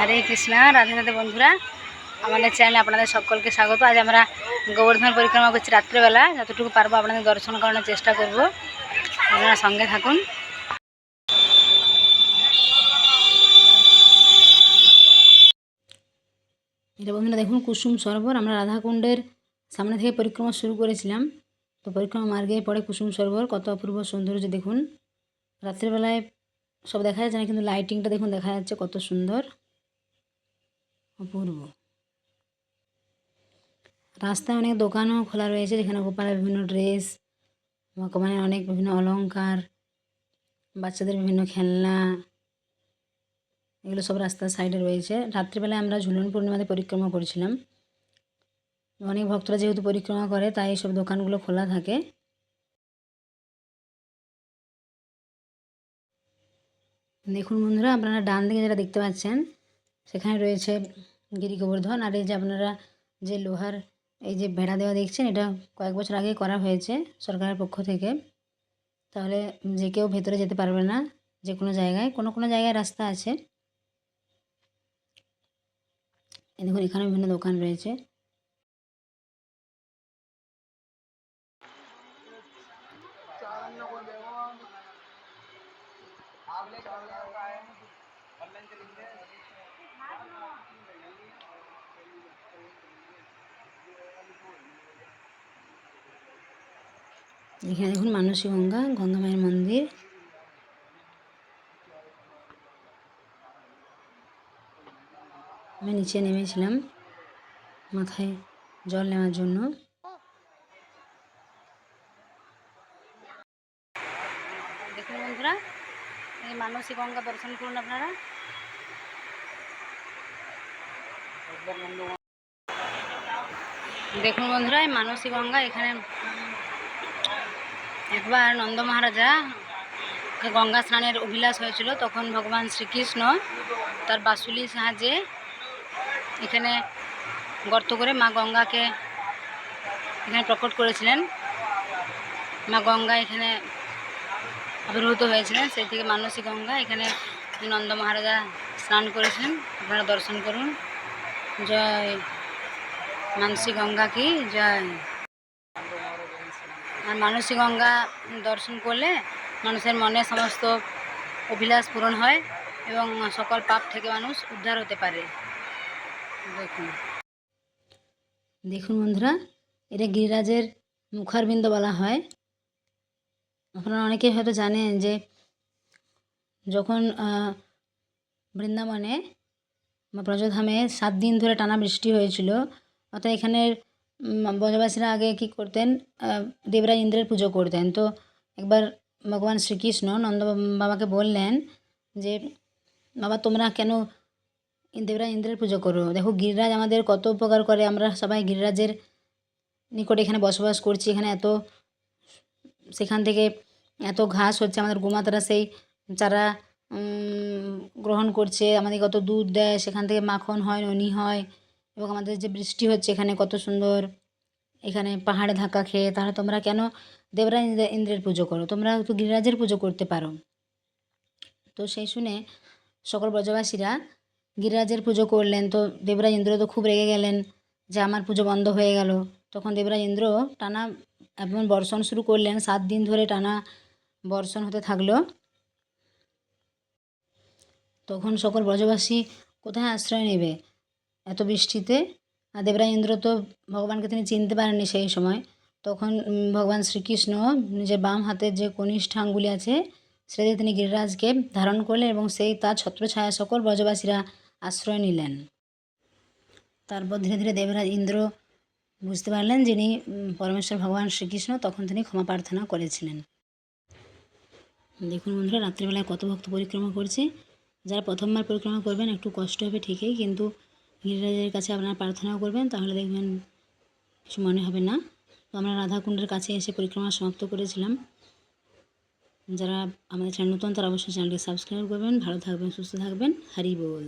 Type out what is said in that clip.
হরে কৃষ্ণ, রাধে রাধে বন্ধুরা। আমাদের চ্যানেলে আপনাদের সকলকে স্বাগত। আজ আমরা গোবর্ধন পরিক্রমা করছি রাত্রেবেলা। যতটুকু পারব আপনাদের দর্শন করানোর চেষ্টা করব। আপনারা সঙ্গে থাকুন। এটা বন্ধুরা দেখুন, কুসুম সরোবর। আমরা রাধাকুণ্ডের সামনে থেকে পরিক্রমা শুরু করেছিলাম। তো পরিক্রমা মার্গে পড়ে কুসুম সরোবর। কত অপূর্ব সৌন্দর্য দেখুন। রাত্রেবেলায় সব দেখা যাচ্ছে না, কিন্তু লাইটিংটা দেখুন, দেখা যাচ্ছে কত সুন্দর। অপূর্ব। রাস্তায় অনেক দোকানও খোলা রয়েছে, যেখানে গোপালের বিভিন্ন ড্রেস, ভগবানের অনেক বিভিন্ন অলংকার, বাচ্চাদের বিভিন্ন খেলনা, এগুলো সব রাস্তার সাইডে রয়েছে। রাত্রিবেলায় আমরা ঝুলন পূর্ণিমাতে পরিক্রমা করেছিলাম। অনেক ভক্তরা যেহেতু পরিক্রমা করে, তাই এইসব দোকানগুলো খোলা থাকে। দেখুন বন্ধুরা, আপনারা ডান দিকে যেটা দেখতে পাচ্ছেন, সেখানে রয়েছে গিরি গোবর্ধন আর এই যে আপনারা যে লোহার এই যে বেড়া দেওয়া দেখছেন, এটা কয়েক বছর আগে করা হয়েছে সরকারের পক্ষ থেকে। তাহলে যে কেউ ভেতরে যেতে পারবে না, যে কোনো জায়গায়, কোনো কোনো জায়গায় রাস্তা আছে। দেখুন, এখানে বিভিন্ন দোকান রয়েছে। এখানে দেখুন মানসী গঙ্গা গঙ্গা মায়ের মন্দির। আমি নিচে নেমেছিলাম মাথায় জল নেওয়ার জন্য। দেখুন বন্ধুরা, এই মানসী গঙ্গা দর্শন করুন আপনারা। দেখুন বন্ধুরা, এই মানসী গঙ্গা এখানে একবার নন্দ মহারাজা গঙ্গা স্নানের অভিলাষ হয়েছিল, তখন ভগবান শ্রীকৃষ্ণ তার বাসুলির সাহায্যে এখানে গর্ত করে মা গঙ্গাকে এখানে প্রকট করেছিলেন। মা গঙ্গা এখানে আবির্ভূত হয়েছিলেন, সেই থেকে মানসী গঙ্গা এখানে নন্দ মহারাজা স্নান করেছেন আপনারা দর্শন করুন। জয় মানসী গঙ্গা কি, জয়। আর মানসী গঙ্গা দর্শন করলে মানুষের মনে সমস্ত অভিলাষ পূরণ হয় এবং সকল পাপ থেকে মানুষ উদ্ধার হতে পারে। দেখুন। দেখুন বন্ধুরা, এটা গিরিরাজের মুখারবিন্দ বলা হয়। আপনারা অনেকে হয়তো জানেন যে যখন বৃন্দাবনে বা ব্রজধামে সাত দিন ধরে টানা বৃষ্টি হয়েছিল, অর্থাৎ এখানের ব্রজবাসীরা আগে কী করতেন দেবরাজ ইন্দ্রের পুজো করতেন। তো একবার ভগবান শ্রীকৃষ্ণ নন্দ বাবাকে বললেন যে, বাবা, তোমরা কেন দেবরাজ ইন্দ্রের পুজো করো? দেখো, গিরিরাজ আমাদের কত উপকার করে। আমরা সবাই গিরিরাজের নিকটে এখানে বসবাস করছি। এখানে এত, সেখান থেকে এত ঘাস হচ্ছে। আমাদের গোমাতারা সেই চারা গ্রহণ করছে। আমাদের কত দুধ দেয়। সেখান থেকে মাখন হয়, ননি হয়। এবং আমাদের যে বৃষ্টি হচ্ছে এখানে কত সুন্দর, এখানে পাহাড়ে ধাক্কা খেয়ে, তাহলে তোমরা কেন দেবরাজ ইন্দ্রের পুজো করো? তোমরা তো গিরিরাজের পুজো করতে পারো। তো সেই শুনে সকল ব্রজবাসীরা গিরিরাজের পুজো করলেন। তো দেবরাজ ইন্দ্র তো খুব রেগে গেলেন যে আমার পুজো বন্ধ হয়ে গেল। তখন দেবরাজ ইন্দ্র টানা এমন বর্ষণ শুরু করলেন, সাত দিন ধরে টানা বর্ষণ হতে থাকল। তখন সকল ব্রজবাসী কোথায় আশ্রয় নেবে? এত বৃষ্টিতে। আর দেবরাজ ইন্দ্র তো ভগবানকে তিনি চিনতে পারেননি সেই সময়। তখন ভগবান শ্রীকৃষ্ণ নিজের বাম হাতের যে কনিষ্ঠ আঙ্গুলি আছে সেটা তিনি গিরিরাজকে ধারণ করলেন এবং সেই তার ছত্রছায়া সকল ব্রজবাসীরা আশ্রয় নিলেন। তারপর ধীরে ধীরে দেবরাজ ইন্দ্র বুঝতে পারলেন যিনি পরমেশ্বর ভগবান শ্রীকৃষ্ণ, তখন তিনি ক্ষমা প্রার্থনা করেছিলেন। দেখুন বন্ধুরা, রাত্রিবেলায় কত ভক্ত পরিক্রমা করছে। যারা প্রথমবার পরিক্রমা করবেন একটু কষ্ট হবে ঠিকই, কিন্তু গিরিরাজের কাছে আপনারা প্রার্থনাও করবেন, তাহলে দেখবেন কিছু মনে হবে না। তো আমরা রাধাকুণ্ডের কাছে এসে পরিক্রমা সমাপ্ত করেছিলাম। যারা আমাদের চ্যানেল নতুন, তারা অবশ্যই চ্যানেলটি সাবস্ক্রাইব করবেন। ভালো থাকবেন, সুস্থ থাকবেন। হারি বল।